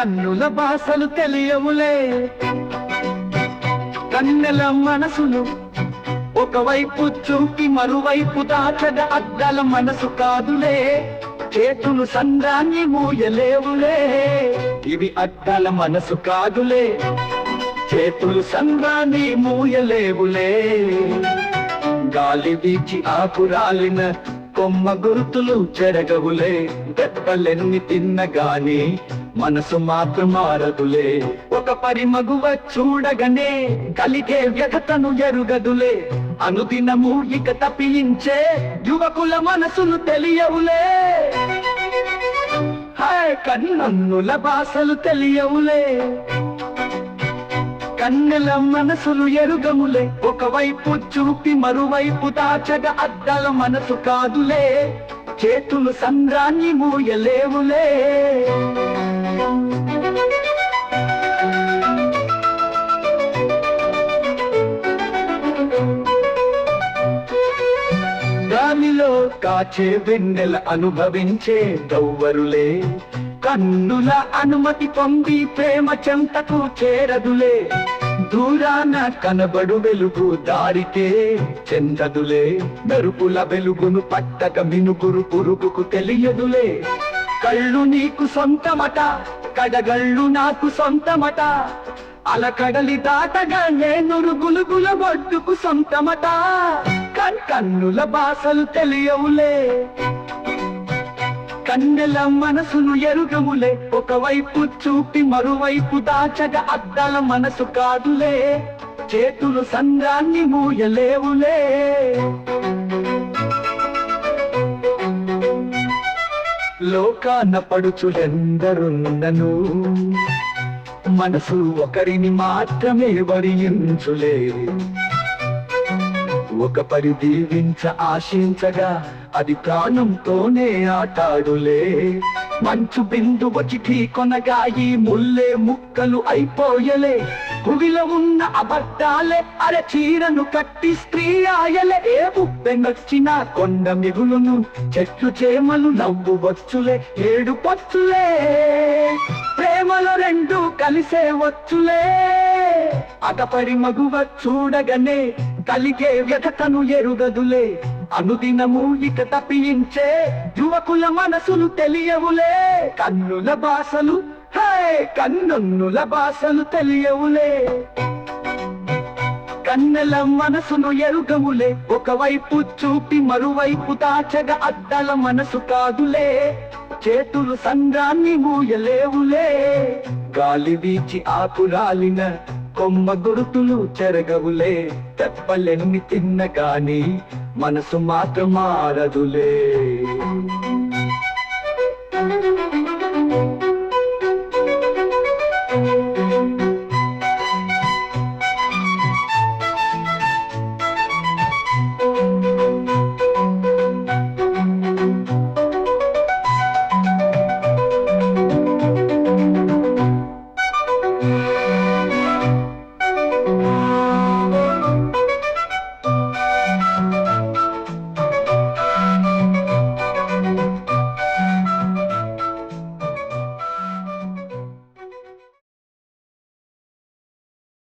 కన్నుల భాషలు తెలియవులే. కన్నెల మనసులు ఒకవైపు చూపి మరువైపు దాచద అద్దల మనసు కాదులే. చేతులు సందాన్ని మూయలేవులే. ఇవి అద్దల మనసు కాదులే. చేతులు సంద్రాన్ని మూయలేవులే. గాలి వీచి ఆకురాలిన కొమ్మ గుర్తులు చెరగవులే. దెబ్బలెన్ని తిన్న గాని మనసు మాత్రం మారదులే. ఒక పరిమగువ చూడగనే కలిగే వ్యధతను ఎరుగదులే. అనుదినము ఇక తప్పించే యువకుల మనసులు తెలియవులే. హాయ్ కన్నన్నుల భాషలు తెలియవులే. కన్నెల మనసులు ఎరుగములే. ఒకవైపు చూపి మరువైపు దాచగ అద్దల మనసు కాదులే. చేతులు సంద్రాన్ని మూయలేవులే. కాచే వెన్నెల అనుభవించే దౌవరులే కన్నుల అనుమతి పొంది ప్రేమ చెంతకు చేరదులే. దూరాన కనబడు వెలుగు దారితే చెందదులే. మెరుపుల వెలుగును పట్టక మినుగురు పురుగుకు తెలియదులే. కళ్ళు నీకు సొంతమట కడగళ్ళు నాకు సొంతమట. అలకడలి దాటగా నేను గులుగుల బొడ్డుకు సొంతమట. కన్నుల బాసలు తెలియవులే. కన్నెల మనసును ఎరుగములే. ఒకవైపు చూపి మరువైపు దాచగ అద్దాల మనసు కాదులే. చేతులు సంద్రాన్ని మూయలేవులే. లోకాన పడుచులెందరున్నను మనసు ఒకరిని మాత్రమే వరించులే ఒక పరి దీవించ ఆశించగా అది ప్రాణంతోనే ఆటాడులే. మంచు బిందు వచిటి కొనగా ఈ ముల్లే ముక్కలు అయిపోయలే. భువిలో ఉన్న అబద్ధాలే అరే చీరను కట్టి స్త్రీ ఆయలే. ఏ బుప్పెనొచ్చిన కొండ మిగులును చెట్లు చేమలు నవ్వు వచ్చులే ఏడు పచ్చులే. ప్రేమలో రెండు కలిసే వచ్చులే. అటపడి మగువ చూడగనే కలిగే వ్యథతను ఎరుగదులే. అనుదినము ఇక తప్పించే యువకుల మనసులు తెలియవులే. కన్నుల భాషలు హే కన్నుల భాషలు తెలియవులే. కన్నెల మనసును ఎరుగవులే. ఒకవైపు చూపి మరువైపు దాచగా అద్దల మనసు కాదులే. చేతులు సంద్రాన్ని మూయలేవులే. గాలి వీచి ఆకురాలిన కొమ్మ గురుతులు చెరగవులే తెప్పలెన్ని తిన్న గాని మనసు మాత్రం మారదులే.